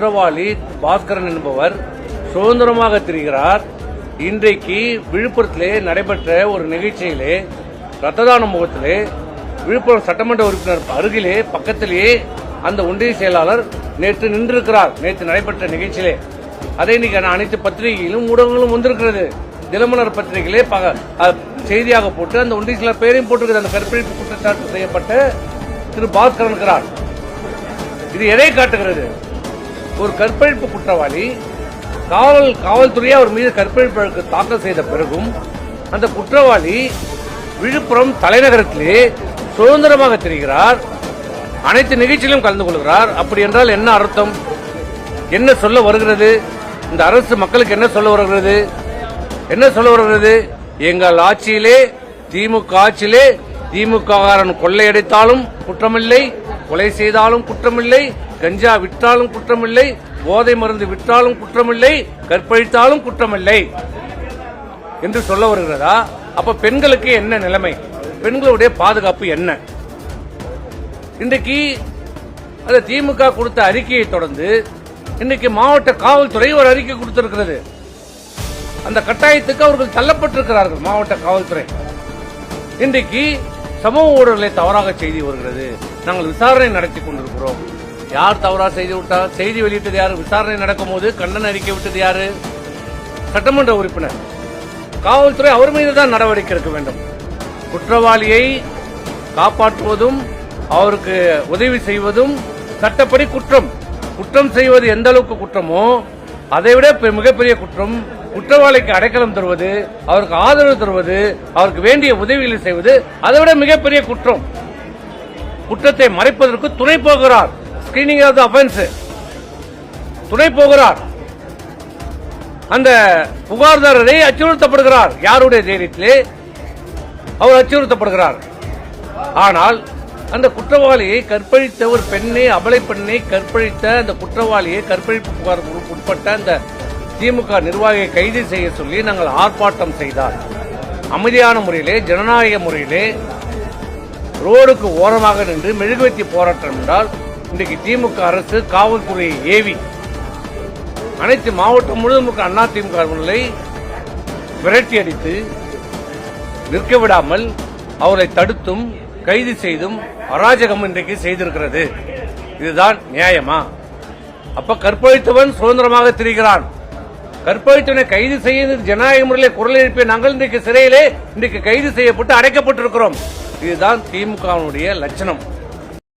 குற்றவாளி பாஸ்கரன் என்பவர் சுதந்திரமாக திரிகிறார். இன்றைக்கு விழுப்புரத்திலே நடைபெற்ற ஒரு நிகழ்ச்சியிலே ரத்த தான முகத்திலே விழுப்புரம் சட்டமன்ற உறுப்பினர் அருகிலே பக்கத்திலேயே அந்த ஒன்றிய செயலாளர் நேற்று நின்றிருக்கிறார். நேற்று நடைபெற்ற நிகழ்ச்சியிலே. அதை இன்னைக்கு அனைத்து பத்திரிகையிலும் ஊடகங்களும் வந்திருக்கிறது. தினமலர் பத்திரிகையிலே பக- செய்தியாக போட்டு அந்த ஒன்றிய செயலாளர் பேரையும் போட்டிருக்கிறது அந்த கற்பழிப்பு குற்றச்சாட்டு செய்யப்பட்ட திரு பாஸ்கரன் இருக்கிறார். இது எதை காட்டுகிறது? ஒரு கற்பழிப்பு குற்றவாளி காவல் காவல்துறையே அவர் மீது கற்பழிப்பு வழக்கு தாக்கல் செய்த பிறகும் அந்த குற்றவாளி விழுப்புரம் தலைநகரத்திலே சுதந்திரமாக தெரிகிறார். அனைத்து நிகழ்ச்சியிலும் கலந்து கொள்கிறார். அப்படி என்றால் என்ன அர்த்தம்? என்ன சொல்ல வருகிறது? இந்த அரசு மக்களுக்கு என்ன சொல்ல வருகிறது? என்ன சொல்ல வருகிறது? எங்கள் ஆட்சியிலே திமுக ஆட்சியிலே திமுக காரன் கொள்ளையடித்தாலும் குற்றமில்லை கொலை செய்தாலும் குற்றமில்லை கஞ்சா விற்றாலும் குற்றமில்லை போதை மருந்து விற்றாலும் குற்றமில்லை கற்பழித்தாலும் குற்றமில்லை என்று சொல்ல வருகிறதா? அப்ப பெண்களுக்கு என்ன நிலைமை? பெண்களுடைய பாதுகாப்பு என்ன? இன்றைக்கு அந்த திமுக கொடுத்த அறிக்கையை தொடர்ந்து இன்னைக்கு மாவட்ட காவல்துறை ஒரு அறிக்கை கொடுத்திருக்கிறது. அந்த கட்டாயத்துக்கு அவர்கள் தள்ளப்பட்டிருக்கிறார்கள் மாவட்ட காவல்துறை. இன்றைக்கு சமூக ஊடகங்களை தவறாக செய்தி வருகிறது. நாங்கள் விசாரணை நடத்தி கொண்டிருக்கிறோம். யார் தவறாக செய்து விட்டார் செய்தி வெளியிட்டது யாரு? விசாரணை நடக்கும்போது கண்டன அறிக்கை விட்டது யாரு? சட்டமன்ற உறுப்பினர் காவல்துறை அவர் மீது தான் நடவடிக்கை எடுக்க வேண்டும். குற்றவாளியை காப்பாற்றுவதும் அவருக்கு உதவி செய்வதும் சட்டப்படி குற்றம். குற்றம் செய்வது எந்த அளவுக்கு குற்றமோ அதை விட பெ- மிகப்பெரிய குற்றம் குற்றவாளிக்கு அடைக்கலம் தருவது அவருக்கு ஆதரவு தருவது அவருக்கு வேண்டிய உதவிகளை செய்வது அதை விட மிகப்பெரிய குற்றம். குற்றத்தை மறைப்பதற்கு துணை போகிறார். ஸ்கிரீனிங் ஆஃப் த அஃபென்ஸ் துணை போகிறார். அந்த புகார்தாரரை அச்சுறுத்தப்படுகிறார். யாருடைய தைரியத்திலே அவர் அச்சுறுத்தப்படுகிறார். ஆனால் அந்த குற்றவாளியை கற்பழித்த ஒரு பெண்ணை அபலை பெண்ணை கற்பழித்த அந்த குற்றவாளியை கற்பழிப்பு புகார் உட்பட்ட அந்த திமுக நிர்வாகியை கைது செய்ய சொல்லி நாங்கள் ஆர்ப்பாட்டம் செய்தார். அமைதியான முறையிலே ஜனநாயக முறையிலே ரோடுக்கு ஓரமாக நின்று மெழுகுவர்த்தி போராட்டம் என்றால் இன்றைக்கு திமுக அரசு காவல்துறையை ஏவி அனைத்து மாவட்டம் முழுவதும் அண்ணா திமுக விரட்டி அடித்து நிற்க விடாமல் அவரை தடுத்தும் கைது செய்தும் அராஜகம் இன்றைக்கு செய்திருக்கிறது. இதுதான் நியாயமா? அப்ப கற்பழித்தவன் சுதந்திரமாக திரிகிறான். கற்பழித்தவனை கைது செய்ய ஜனநாயக முறையில் குரல் எழுப்பிய நாங்கள் இன்றைக்கு சிறையிலே இன்றைக்கு கைது செய்யப்பட்டு அடைக்கப்பட்டிருக்கிறோம். இதுதான் திமுகவினுடைய லட்சணம்.